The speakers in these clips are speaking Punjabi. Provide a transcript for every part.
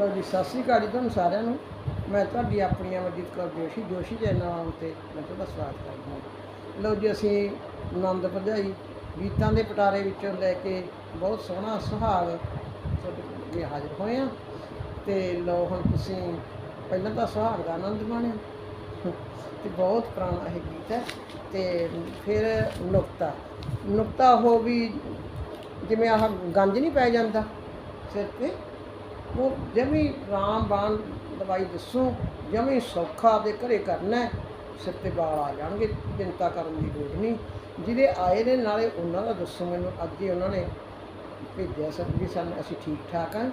ਲੋ ਜੀ, ਸਤਿ ਸ੍ਰੀ ਅਕਾਲ ਜੀ ਤੁਹਾਨੂੰ ਸਾਰਿਆਂ ਨੂੰ। ਮੈਂ ਤੁਹਾਡੀ ਆਪਣੀ ਅਮਰਜੀਤ ਕੌਰ ਜੋਸ਼ੀ ਜੋਸ਼ੀ ਚੈਨਲ ਉੱਤੇ ਮੈਂ ਤੁਹਾਡਾ ਸਵਾਗਤ ਕਰਦਾ ਹਾਂ। ਲੋ ਜੀ, ਅਸੀਂ ਆਨੰਦ ਭਰਜਾਈ ਗੀਤਾਂ ਦੇ ਪਟਾਰੇ ਵਿੱਚੋਂ ਲੈ ਕੇ ਬਹੁਤ ਸੋਹਣਾ ਸੁਹਾਗ ਤੁਹਾਡੇ ਅੱਗੇ ਹਾਜ਼ਰ ਹੋਏ ਹਾਂ। ਤੇ ਲੋ ਹੁਣ ਤੁਸੀਂ ਪਹਿਲਾਂ ਤਾਂ ਸੁਹਾਗ ਦਾ ਆਨੰਦ ਮਾਣਿਆ। ਤੇ ਬਹੁਤ ਪੁਰਾਣਾ ਇਹ ਗੀਤ ਹੈ। ਤੇ ਫਿਰ ਨੁਕਤਾ। ਨੁਕਤਾ ਉਹ ਵੀ ਜਿਵੇਂ ਆਹ ਗੰਜ ਨਹੀਂ ਪੈ ਜਾਂਦਾ ਸਿਰ ਤੇ? ਉਹ ਜਮੀ ਰਾਮ ਬਾਣ ਦਵਾਈ ਦੱਸੋ, ਜਮੀ ਸੌਖਾ ਦੇ ਘਰੇ ਕਰਨਾ ਸਿਰ ਤੇ ਵਾਲ ਆ ਜਾਣਗੇ, ਚਿੰਤਾ ਕਰਨ ਦੀ ਲੋੜ ਨਹੀਂ। ਜਿਹਦੇ ਆਏ ਨੇ, ਨਾਲੇ ਉਹਨਾਂ ਦਾ ਦੱਸੋ ਮੈਨੂੰ, ਅੱਜ ਹੀ ਉਹਨਾਂ ਨੇ ਭੇਜਿਆ ਸਭ ਵੀ ਸਾਨੂੰ, ਅਸੀਂ ਠੀਕ ਠਾਕ ਹਾਂ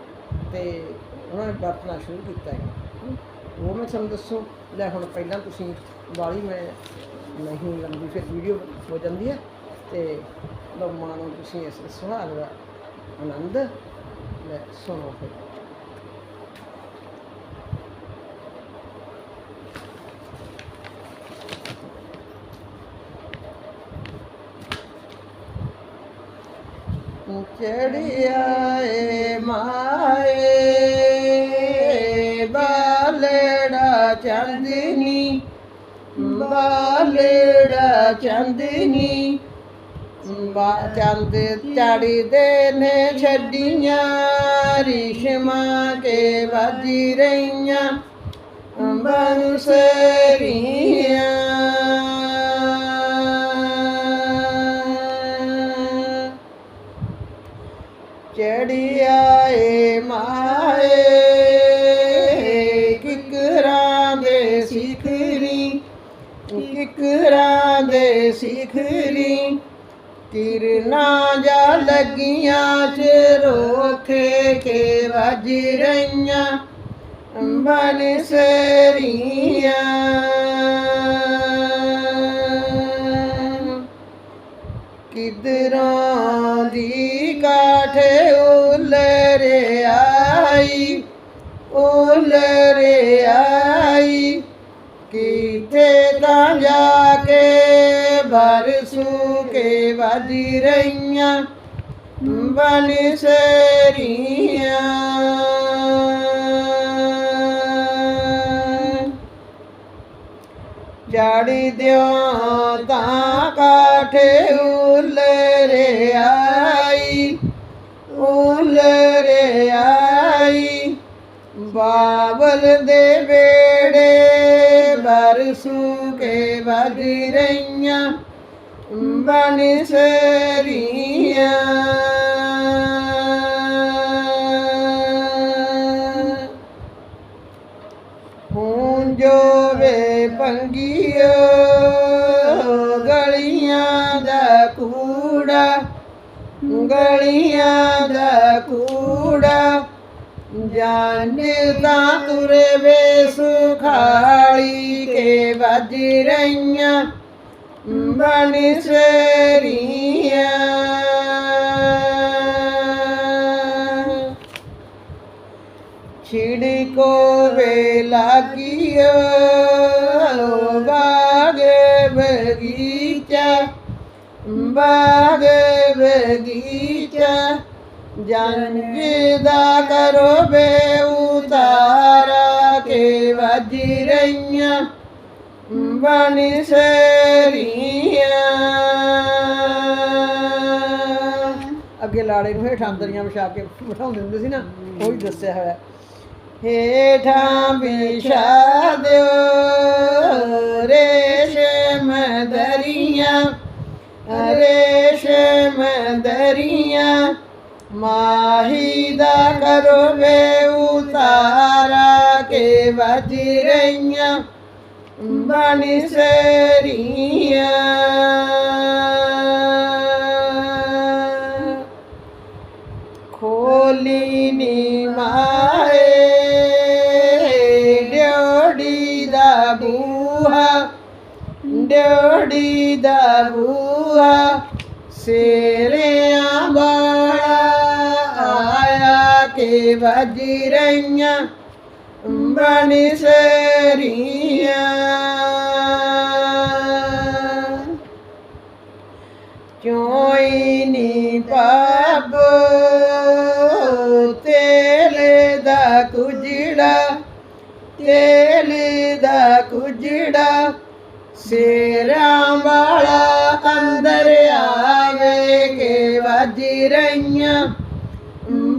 ਤੇ ਉਹਨਾਂ ਨੇ ਵਰਤਣਾ ਸ਼ੁਰੂ ਕੀਤਾ ਹੈ। ਉਹ ਮੈਂ ਤੁਹਾਨੂੰ ਦੱਸੋ, ਲੈ ਹੁਣ ਪਹਿਲਾਂ ਤੁਸੀਂ ਵਾਲੀ ਮੈਂ ਨਹੀਂ ਲੰਬੀ, ਫਿਰ ਵੀਡੀਓ ਹੋ ਜਾਂਦੀ ਹੈ ਤੇ ਲਓ ਮਾਣੋ ਤੁਸੀਂ ਇਸ ਸੁਹਾਗ ਦਾ ਆਨੰਦ ਲੈ ਸੁਣੋ ਫਿਰ। ਚੜਿਆ ਆਏ ਮਾਏ, ਬਾਲੜਾ ਚੰਦਨੀ ਬਾਲੜਾ ਚੰਦਨੀ, ਬਾ ਚੰਦ ਚੜਦੇ ਨੇ ਛੱਡੀਆਂ, ਰਿਸ਼ਮਾ ਕੇ ਵਾਜੀ ਰਹੀਆਂ, ਬੰਸਰੀਆਂ। ਚੜਿਆ ਏ ਮਾਏ। ਕਿਕਰਾਂ ਦੇ ਸਿਖਰੀ, ਕਿਕਰਾਂ ਦੇ ਸਿਖਰੀ। ਕਿਰਨਾ ਜਾ ਲੱਗੀਆਂ ਚ ਰੋਖੇ ਕੇ ਵੱਜ ਰਹੀਆਂ ਬਨ ਸਰੀਆਂ। ਕਿਦਰਾਂ ਦੀ ਉਲਰੇ ਆਈ ਕਿਤੇ ਤਾਂ ਜਾ ਕੇ ਬਰਸੂ ਕੇ ਵੱਜ ਰਹੀਆਂ ਬਨ ਸਰੀਆਂ। ਚੜੀ ਦਿਓ ਤਾਂ ਕਾਠੇ ਉਲਰੇ ਦੇ ਵੇੜੇ ਬਰਸੂ ਕੇ ਵਜ ਰਹੀਆਂ ਬਨ ਸਰੀਆਂ। जाने ता तुरे वे सुखाली के बज रैया बन सरिया छिड़को वेला कियो बागे बगीचा बागे बगीचा ਜੰਗ ਦਾ ਕਰੋ ਬੇਉਤਾਰਾ ਕੇ ਵਜੀ ਰਈਆਂ ਬਣੀ ਸਰੀਆਂ। ਅੱਗੇ ਲਾੜੇ ਨੂੰ ਹੇਠਾਂ ਦਰੀਆਂ ਵਿਛਾ ਕੇ ਬਿਠਾਉਂਦੇ ਹੁੰਦੇ ਸੀ ਨਾ, ਉਹ ਵੀ ਦੱਸਿਆ ਹੋਇਆ। ਹੇਠਾਂ ਵਿਛਾ ਦਿਓ ਰੇਸ਼ਮ ਦਰੀਆਂ ਰੇਸ਼ਮ ਦਰੀਆਂ ਮਾਹੀ ਦਾ ਕਰੋ ਵੇ ਉਤਾਰਾ ਕੇ ਵੱਜ ਰਹੀਆਂ ਬਣ ਸਰੀਆਂ। ਖੋਲੀ ਨੀ ਮਾਏ, ਡਿਓੜੀ ਦਾ ਬੂਹਾ, ਡਿਓੜੀ ਦਾ ਬੂਹਾ ਸੇਰਿਆਂ ਵਾਲਾ ਆਇਆ ਕੇ ਵੱਜ ਰਹੀਆਂ ਬਣ ਚੋਈ ਨੀ ਪਾਬੋ ਤੇਲੇ ਦਾ ਕੁਜੜਾ, ਤੇਲ ਦਾ ਕੁਜੜਾ ਸੇਰਾਂ ਵਾਲਾ ਅੰਦਰ ਆਵੇ ਕੇ ਵੱਜ ਰਹੀਆਂ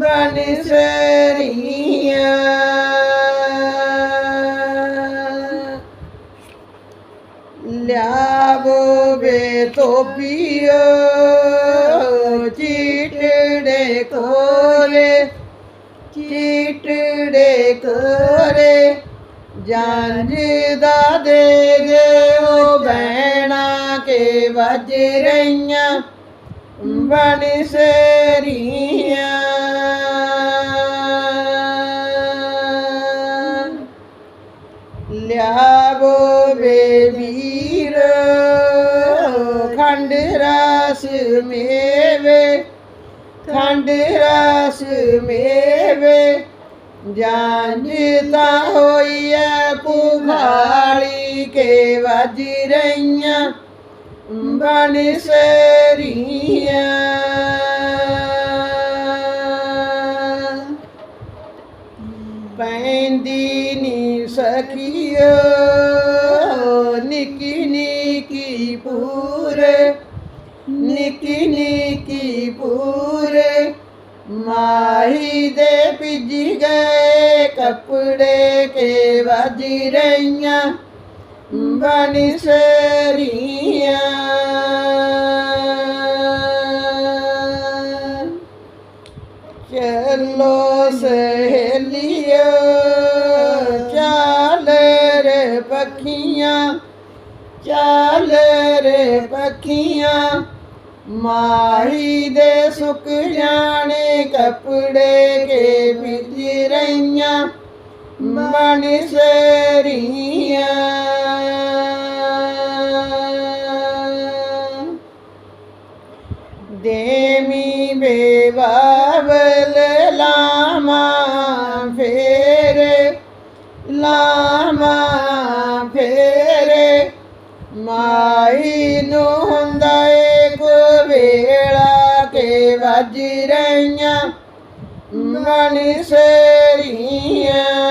ਬਨ ਸਰੀਆਂ। ਲਿਆਵੋ ਬੇ ਤੋਪੀਓ ਚੀਟੜੇ ਕੋਲੇ ਚੀਟੜੇ ਕੋਰੇ। ਜੰਜ ਦਾ ਦੇ ਦਿਓ ਬੈਣਾ ਕੇ ਵੱਜ ਰਹੀਆਂ। ਬਣ ਲਿਆਵੋ ਵੇ ਵੀਰ, ਖੰਡ ਰਸ ਮੇਵੇ, ਖੰਡ ਰਸ ਮੇਵੇ, ਜਾਂਝ ਤਾਂ ਹੋਈ ਐ ਪੁਖਾਲੀ ਕੇ ਵੱਜ ਰਹੀਆਂ, ਬਣ ਸਰੀਆਂ। ਪੈਂਦੀ ਨੀ ਸਖੀਓ। ਨਿੱਕੀ ਨਿੱਕੀ ਪੂਰੇ ਨਿੱਕੀ ਨਿੱਕੀ ਪੂਰੇ ਮਾਹੀ ਦੇ ਭਿੱਜ ਗਏ ਕੱਪੜੇ ਕੇ ਵੱਜ ਰਹੀਆਂ ਬਣ ਸਰੀਆਂ ਚਲੋ ਸਹੇਲੀਓ ਚਾਲ ਰੇ ਪਖੀਆਂ, ਮਾਹੀ ਦੇ ਸੁੱਕ ਜਾਣੇ ਕੱਪੜੇ ਕੇ ਵਿੱਚ ਰਹੀਆਂ ਬਣ ਸਰੀਆਂ ਦੇਮੀ ਬੇਵਾਵਲ ਮਾਈ ਨੂੰ ਹੁੰਦਾ ਏਕ ਵੇਲਾ ਕੇ ਵੱਜ ਰਹੀਆਂ। ਮਨ ਸਰੀਆਂ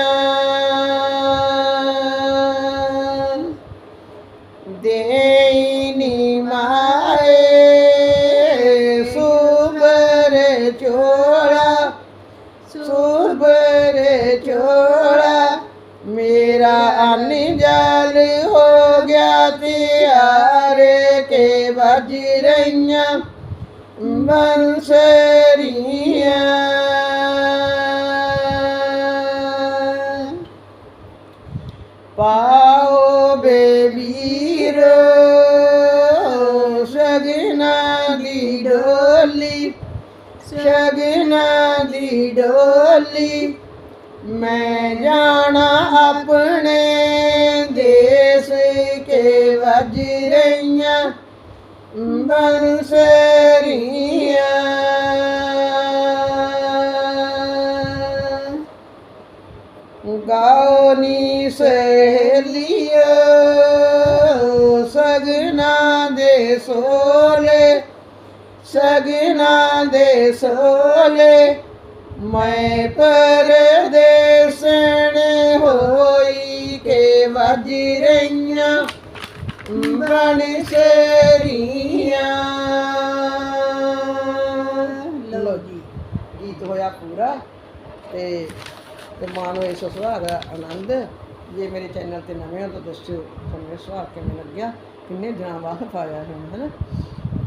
ਸਗਨਾ ਦੀ ਡੋਲੀ, ਮੈਂ ਜਾਣਾ ਆਪਣੇ ਦੇਸ ਕੇ ਵੱਜ ਰਹੀਆਂ ਬੰਸਰੀਆਂ। ਗਾਉਨੀ ਸਹੇਲੀਓ ਸਗਨਾ ਦੇ ਸੋਲੇ ਸਗਨਾ ਦੇ ਸੋਲੇ, ਮੈਂ ਪਰਦੇਸਣ ਹੋਈ ਕੇ ਵੱਜ ਰਹੀਆਂ ਬਣ ਸਰੀਆਂ। ਲੋ ਜੀ, ਗੀਤ ਹੋਇਆ ਪੂਰਾ ਤੇ ਤੇ ਮਾਂ ਨੂੰ ਇਸ ਸੁਭਾਅ ਦਾ ਆਨੰਦ। ਜੇ ਮੇਰੇ ਚੈਨਲ ਤੇ ਨਵੇਂ ਹੋ ਤਾਂ ਦੱਸਿਓ, ਤੁਹਾਨੂੰ ਇਹ ਕਿਵੇਂ ਲੱਗਿਆ? ਕਿੰਨੇ ਦਿਨਾਂ ਬਾਅਦ ਪਾਇਆ ਹੁਣ ਹੈਨਾ?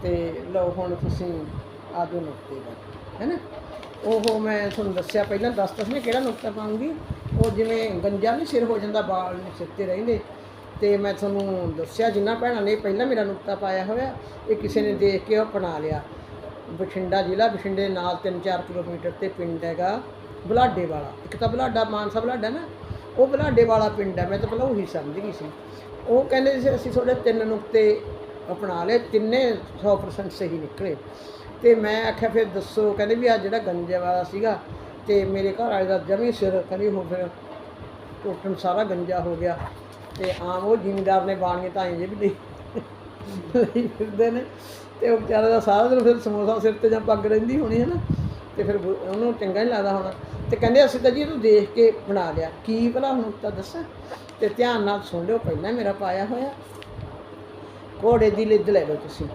ਤੇ ਲਓ ਹੁਣ ਤੁਸੀਂ ਆਜੋ ਨੁਕਤੇ ਦਾ, ਹੈਨਾ? ਉਹ ਮੈਂ ਤੁਹਾਨੂੰ ਦੱਸਿਆ ਪਹਿਲਾਂ, ਦੱਸ ਦੱਸ ਮੈਂ ਕਿਹੜਾ ਨੁਕਤਾ ਪਾਉਂਗੀ। ਉਹ ਜਿਵੇਂ ਗੰਜਾ ਨਹੀਂ ਸਿਰ ਹੋ ਜਾਂਦਾ, ਬਾਲ ਨਹੀਂ ਸਿਰ ਤੇ ਰਹਿੰਦੇ। ਤੇ ਮੈਂ ਤੁਹਾਨੂੰ ਦੱਸਿਆ, ਜਿੰਨਾ ਭੈਣਾਂ ਨੇ ਪਹਿਲਾਂ ਮੇਰਾ ਨੁਕਤਾ ਪਾਇਆ ਹੋਇਆ, ਇਹ ਕਿਸੇ ਨੇ ਦੇਖ ਕੇ ਉਹ ਅਪਣਾ ਲਿਆ। ਬਠਿੰਡਾ ਜ਼ਿਲ੍ਹਾ, ਬਠਿੰਡੇ ਦੇ ਨਾਲ 3-4 ਕਿਲੋਮੀਟਰ ਤੇ ਪਿੰਡ ਹੈਗਾ, ਬੁਲਾਡੇ ਵਾਲਾ। ਇੱਕ ਤਾਂ ਬੁਲਾਡਾ, ਮਾਨਸਾ ਬੁਲਾਡਾ ਨਾ? ਉਹ ਬੁਲਾਡੇ ਵਾਲਾ ਪਿੰਡ ਹੈ, ਮੈਂ ਤਾਂ ਪਹਿਲਾਂ ਉਹੀ ਸਮਝ ਗਈ ਸੀ। ਉਹ ਕਹਿੰਦੇ ਸੀ, ਅਸੀਂ ਤੁਹਾਡੇ ਤਿੰਨ ਨੁਕਤੇ ਅਪਣਾ ਲਏ, ਤਿੰਨੇ 100% ਸਹੀ ਨਿਕਲੇ। ਤੇ ਮੈਂ ਆਖਿਆ, ਫਿਰ ਦੱਸੋ, ਕਹਿੰਦੇ ਵੀ ਆ ਜਿਹੜਾ ਗੰਜੇ ਵਾਲਾ ਸੀਗਾ ਤੇ ਮੇਰੇ ਘਰ ਵਾਲੇ ਦਾ ਜਮੀ ਸਿਰ, ਕਹਿੰਦੀ ਹੋ ਫਿਰ ਟੋਟਨ ਸਾਰਾ ਗੰਜਾ ਹੋ ਗਿਆ। ਤੇ ਆਮ ਉਹ ਜ਼ਿਮੀਦਾਰ ਨੇ ਬਾਣੀਆਂ ਤਾਂ ਜੇ ਵੀ ਲਈ ਫਿਰਦੇ ਨੇ। ਤੇ ਉਹ ਵਿਚਾਰੇ ਦਾ ਸਾਰਾ ਦਿਨ ਫਿਰ ਸਮੋਸਾ ਸਿਰ ਤੇ ਜਾਂ ਪੱਗ ਰਹਿੰਦੀ ਹੋਣੀ ਹੈ ਨਾ। ਤੇ ਫਿਰ ਉਹਨੂੰ ਚੰਗਾ ਨਹੀਂ ਲੱਗਦਾ ਹੋਣਾ। ਤੇ ਕਹਿੰਦੇ ਅਸੀਂ ਤਾਂ ਜੀ ਇਹਨੂੰ ਦੇਖ ਕੇ ਬਣਾ ਲਿਆ। ਕੀ ਭਲਾ ਹੁਣ ਤਾਂ ਦੱਸਾਂ? ਤੇ ਧਿਆਨ ਨਾਲ ਸੁਣ ਲਿਓ, ਪਹਿਲਾਂ ਮੇਰਾ ਪਾਇਆ ਹੋਇਆ। ਘੋੜੇ ਦੀ ਲਿੱਦ ਲੈ ਲਓ ਤੁਸੀਂ।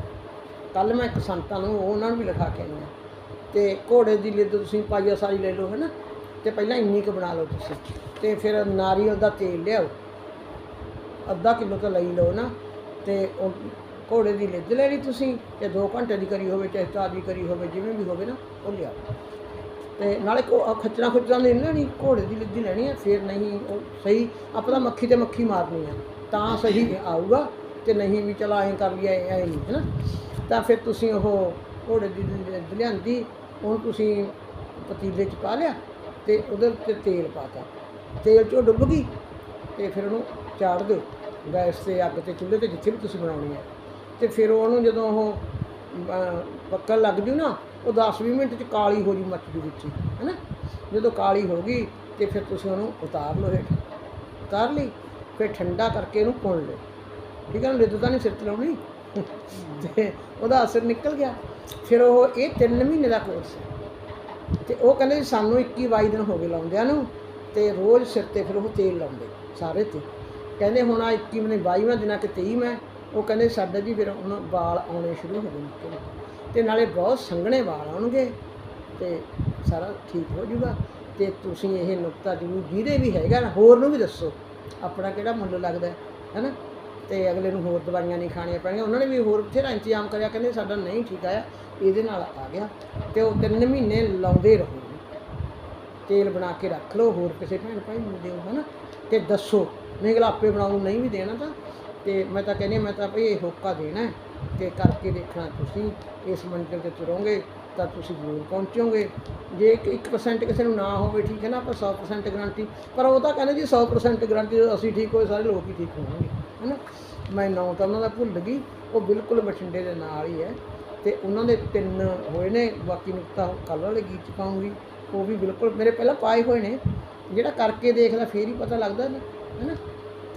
ਕੱਲ ਮੈਂ ਇੱਕ ਸੰਤਾਂ ਨੂੰ ਉਹਨਾਂ ਨੂੰ ਵੀ ਲਿਖਾ ਕੇ ਆਈ ਹਾਂ। ਤੇ ਘੋੜੇ ਦੀ ਲਿੱਦ ਤੁਸੀਂ ਪਾਈਆ ਸਾਰੀ ਲੈ ਲਓ ਹੈ ਨਾ ਤੇ ਪਹਿਲਾਂ ਇੰਨੀ ਕੁ ਬਣਾ ਲਓ ਤੁਸੀਂ। ਤੇ ਫਿਰ ਨਾਰੀਅਲ ਦਾ ਤੇਲ ਲਿਆਓ। ਅੱਧਾ ਕਿਲੋ ਤਾਂ ਲਈ ਲਓ ਨਾ। ਤੇ ਘੋੜੇ ਦੀ ਲਿੱਦ ਲੈਣੀ ਤੁਸੀਂ ਤੇ 2 ਘੰਟੇ ਦੀ ਕਰੀ ਹੋਵੇ, ਚਾਹੇ ਚਾਰ ਦੀ ਕਰੀ ਹੋਵੇ, ਜਿਵੇਂ ਵੀ ਹੋਵੇ ਨਾ, ਉਹ ਲਿਆਓ। ਤੇ ਨਾਲੇ ਕੋ ਆਹ ਖੱਚਰਾਂ ਖੁੱਚਰਾਂ ਨਹੀਂ ਲੈਣੀ, ਘੋੜੇ ਦੀ ਲਿੱਦੀ ਲੈਣੀ ਹੈ ਫਿਰ ਨਹੀਂ, ਉਹ ਸਹੀ ਆਪਣਾ ਮੱਖੀ ਤੇ ਮੱਖੀ ਮਾਰਨੀ ਹੈ ਤਾਂ ਸਹੀ ਆਊਗਾ, ਤੇ ਨਹੀਂ ਵੀ ਚਲਾ ਐਂ ਕਰ ਲਿਆ ਐ ਨਹੀਂ, ਹੈ ਨਾ? ਤਾਂ ਫਿਰ ਤੁਸੀਂ ਉਹ ਘੋੜੇ ਦੀ ਲਿੱਦ ਲਿਆਂਦੀ, ਉਹਨੂੰ ਤੁਸੀਂ ਪਤੀਲੇ 'ਚ ਪਾ ਲਿਆ, ਤੇ ਉਹਦੇ ਉੱਤੇ ਤੇਲ ਪਾਤਾ ਤੇਲ 'ਚੋਂ ਡੁੱਬ ਗਈ, ਤੇ ਫਿਰ ਉਹਨੂੰ ਚਾੜ ਦਿਓ, ਗੈਸ ਤੇ ਅੱਗ ਤੇ ਚੁੱਲ੍ਹੇ ਤੇ ਜਿੱਥੇ ਵੀ ਤੁਸੀਂ ਬਣਾਉਣੀ ਹੈ ਤੇ ਫਿਰ ਉਹਨੂੰ ਜਦੋਂ ਉਹ ਪੱਕਣ ਲੱਗ ਜੂ ਨਾ ਉਹ 10-20 ਮਿੰਟ ਚ ਕਾਲੀ ਹੋ ਜੂ ਮੱਚ ਜੂ ਵਿੱਚ ਹੀ, ਹੈਨਾ? ਜਦੋਂ ਕਾਲੀ ਹੋ ਗਈ ਤੇ ਫਿਰ ਤੁਸੀਂ ਉਹਨੂੰ ਉਤਾਰ ਲਓ ਹੇਠ। ਉਤਾਰ ਲਈ ਫਿਰ ਠੰਡਾ ਕਰਕੇ ਇਹਨੂੰ ਪੁਣ ਲਓ। ਠੀਕ ਹੈ ਨਾ ਲਿੱਦ ਤਾਂ ਨਹੀਂ ਸਿਰ ਤੇ ਲਾਉਣੀ ਤੇ ਉਹਦਾ ਅਸਰ ਨਿਕਲ ਗਿਆ। ਫਿਰ ਉਹ ਇਹ 3 ਮਹੀਨੇ ਦਾ ਕੋਰਸ ਹੈ। ਤੇ ਉਹ ਕਹਿੰਦੇ ਜੀ ਸਾਨੂੰ 21 22 ਦਿਨ ਹੋ ਗਏ ਲਾਉਂਦਿਆਂ ਨੂੰ ਤੇ ਰੋਜ਼ ਸਿਰ ਤੇ ਫਿਰ ਉਹ ਤੇਲ ਲਾਉਂਦੇ ਸਾਰੇ ਤੇ। ਕਹਿੰਦੇ ਹੁਣ ਆ 21 ਮਹੀਨੇ 22ਵਾਂ ਦਿਨਾਂ ਕਿ 23 ਮੈਂ ਉਹ ਕਹਿੰਦੇ ਸਾਡਾ ਜੀ ਫਿਰ ਹੁਣ ਵਾਲ ਆਉਣੇ ਸ਼ੁਰੂ ਹੋ ਗਏ ਨਿੱਕੇ ਤੇ ਨਾਲੇ ਬਹੁਤ ਸੰਘਣੇ ਵਾਲ ਆਉਣਗੇ ਤੇ ਸਾਰਾ ਠੀਕ ਹੋ ਜਾਊਗਾ। ਤੇ ਤੁਸੀਂ ਇਹ ਨੁਕਤਾ ਜ਼ਰੂਰ ਜਿਹਦੇ ਵੀ ਹੈਗਾ ਨਾ, ਹੋਰ ਨੂੰ ਵੀ ਦੱਸੋ, ਆਪਣਾ ਕਿਹੜਾ ਮੁੱਲ ਲੱਗਦਾ ਹੈ ਨਾ ਤੇ ਅਗਲੇ ਨੂੰ ਹੋਰ ਦਵਾਈਆਂ ਨਹੀਂ ਖਾਣੀਆਂ ਪੈਣਗੀਆਂ। ਉਹਨਾਂ ਨੇ ਵੀ ਹੋਰ ਬਥੇਰਾ ਇੰਤਜ਼ਾਮ ਕਰਿਆ, ਕਹਿੰਦੇ ਸਾਡਾ ਨਹੀਂ ਠੀਕ ਆਇਆ, ਇਹਦੇ ਨਾਲ ਆ ਗਿਆ। ਤੇ ਉਹ ਤਿੰਨ ਮਹੀਨੇ ਲਾਉਂਦੇ ਰਹੋ। ਤੇਲ ਬਣਾ ਕੇ ਰੱਖ ਲਓ, ਹੋਰ ਕਿਸੇ ਭੈਣ ਭਾਈ ਨੂੰ ਦਿਓ, ਹਨਾ? ਤੇ ਦੱਸੋ, ਨਹੀਂ ਅਗਲਾ ਆਪੇ ਬਣਾਉਣ ਨਹੀਂ ਵੀ ਦੇਣਾ ਤਾਂ ਤੇ ਮੈਂ ਤਾਂ ਕਹਿੰਦੀ ਮੈਂ ਤਾਂ ਭਈ ਇਹ ਹੋਕਾ ਦੇਣਾ ਹੈ ਤੇ ਕਰਕੇ ਦੇਖਣਾ ਤੁਸੀਂ, ਇਸ ਮੰਜ਼ਿਲ ਤੇ ਤੁਰੋਗੇ ਤਾਂ ਤੁਸੀਂ ਜ਼ਰੂਰ ਪਹੁੰਚੋਗੇ। ਜੇ ਇੱਕ 1% ਕਿਸੇ ਨੂੰ ਨਾ ਹੋਵੇ, ਠੀਕ ਹੈ ਨਾ, ਆਪਾਂ 100% ਗਰੰਟੀ ਪਰ ਉਹ ਤਾਂ ਕਹਿੰਦੇ ਜੀ 100% ਗਰੰਟੀ ਅਸੀਂ ਠੀਕ ਹੋਏ, ਸਾਰੇ ਲੋਕ ਹੀ ਠੀਕ ਹੋਣਗੇ, ਹੈ ਨਾ? ਮੈਂ ਨਾਂ ਤਾਂ ਉਹਨਾਂ ਦਾ ਭੁੱਲ ਗਈ, ਉਹ ਬਿਲਕੁਲ ਬਠਿੰਡੇ ਦੇ ਨਾਲ ਹੀ ਹੈ ਤੇ ਉਹਨਾਂ ਦੇ ਤਿੰਨ ਹੋਏ ਨੇ, ਬਾਕੀ ਨੁਕਤਾ ਕੱਲ੍ਹ ਵਾਲੇ ਗੀਤ 'ਚ ਪਾਉਂਗੀ, ਉਹ ਵੀ ਬਿਲਕੁਲ ਮੇਰੇ ਪਹਿਲਾਂ ਪਾਏ ਹੋਏ ਨੇ, ਜਿਹੜਾ ਕਰਕੇ ਦੇਖਦਾ ਫੇਰ ਹੀ ਪਤਾ ਲੱਗਦਾ ਨਾ, ਹੈ ਨਾ?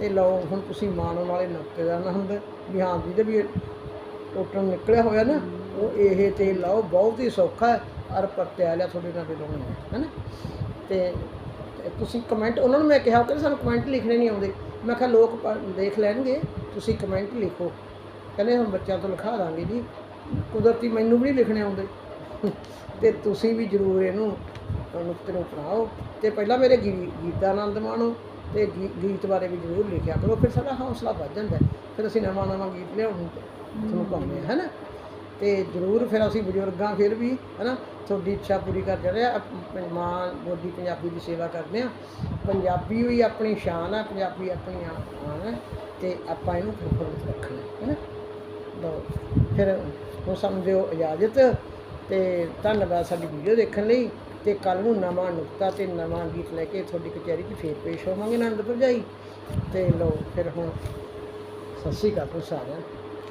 ਤੇ ਲਓ, ਹੁਣ ਤੁਸੀਂ ਮਾਣਨ ਵਾਲੇ ਨੁਕਤੇ ਦਾ ਨਾ ਹੁੰਦਾ। ਵੀ ਹਾਂ ਜਿਹਦੇ ਵੀ ਟੋਟਲ ਨਿਕਲਿਆ ਹੋਇਆ ਨਾ, ਉਹ ਇਹ ਤੇ ਲਾਓ, ਬਹੁਤ ਹੀ ਸੌਖਾ ਹੈ। ਅਰ ਪਰਤਿਆ ਲਿਆ ਤੁਹਾਡੇ ਨਾਲ ਲਾਉਣਾ ਹੈ ਨਾ? ਤੇ ਤੁਸੀਂ ਕਮੈਂਟ ਉਹਨਾਂ ਨੂੰ ਮੈਂ ਕਿਹਾ ਕਿ ਸਾਨੂੰ ਕਮੈਂਟ ਲਿਖਣੇ ਨਹੀਂ ਆਉਂਦੇ। ਮੈਂ ਕਿਹਾ ਲੋਕ ਦੇਖ ਲੈਣਗੇ, ਤੁਸੀਂ ਕਮੈਂਟ ਲਿਖੋ। ਕਹਿੰਦੇ ਹੁਣ ਬੱਚਿਆਂ ਤੋਂ ਲਿਖਾ ਦਾਂਗੇ ਜੀ। ਕੁਦਰਤੀ ਮੈਨੂੰ ਵੀ ਨਹੀਂ ਲਿਖਣੇ ਆਉਂਦੇ। ਤੇ ਤੁਸੀਂ ਵੀ ਜ਼ਰੂਰ ਇਹਨੂੰ ਨੁਕਤੇ ਨੂੰ ਅਪਣਾਓ ਤੇ ਪਹਿਲਾਂ ਮੇਰੇ ਗੀ- ਗੀਤ ਦਾ ਆਨੰਦ ਮਾਣੋ। ਤੇ ਗੀ- ਗੀਤ ਬਾਰੇ ਵੀ ਜ਼ਰੂਰ ਲਿਖਿਆ ਕਰੋ, ਫਿਰ ਸਾਡਾ ਹੌਸਲਾ ਵੱਧ ਜਾਂਦਾ ਫਿਰ ਅਸੀਂ ਨਵਾਂ ਨਵਾਂ ਗੀਤ ਲਿਆਉਣ ਨੂੰ ਤੁਹਾਨੂੰ ਪਾਉਂਦੇ ਹਾਂ, ਹੈਨਾ? ਤੇ ਜ਼ਰੂਰ ਫਿਰ ਅਸੀਂ ਬਜ਼ੁਰਗਾਂ ਫਿਰ ਵੀ, ਹੈਨਾ, ਤੁਹਾਡੀ ਇੱਛਾ ਪੂਰੀ ਕਰ ਜਾਂਦੇ ਮਾਂ ਬੋਲੀ ਪੰਜਾਬੀ ਦੀ ਸੇਵਾ ਕਰਦੇ ਆ। ਪੰਜਾਬੀ ਵੀ ਆਪਣੀ ਸ਼ਾਨ ਆ, ਪੰਜਾਬੀ ਆਪਣੀ ਆਨ ਹੈ ਤੇ ਆਪਾਂ ਇਹਨੂੰ ਖੁਦ ਰੱਖਣਾ ਹੈ ਨਾ ਲਓ, ਫਿਰ ਹੁਣ ਸਾਨੂੰ ਦਿਓ ਇਜਾਜ਼ਤ, ਤੇ ਧੰਨਵਾਦ ਸਾਡੀ ਵੀਡੀਓ ਦੇਖਣ ਲਈ। ਤੇ ਕੱਲ ਨੂੰ ਨਵਾਂ ਨੁਕਤਾ ਤੇ ਨਵਾਂ ਗੀਤ ਲੈ ਕੇ ਤੁਹਾਡੀ ਕਚਹਿਰੀ 'ਚ ਫੇਰ ਪੇਸ਼ ਹੋਵਾਂਗੇ ਆਨੰਦ ਭਰਜਾਈ। ਤੇ ਲਓ, ਫਿਰ ਹੁਣ ਸਤਿ ਸ਼੍ਰੀ ਅਕਾਲ ਸਾਰਿਆਂ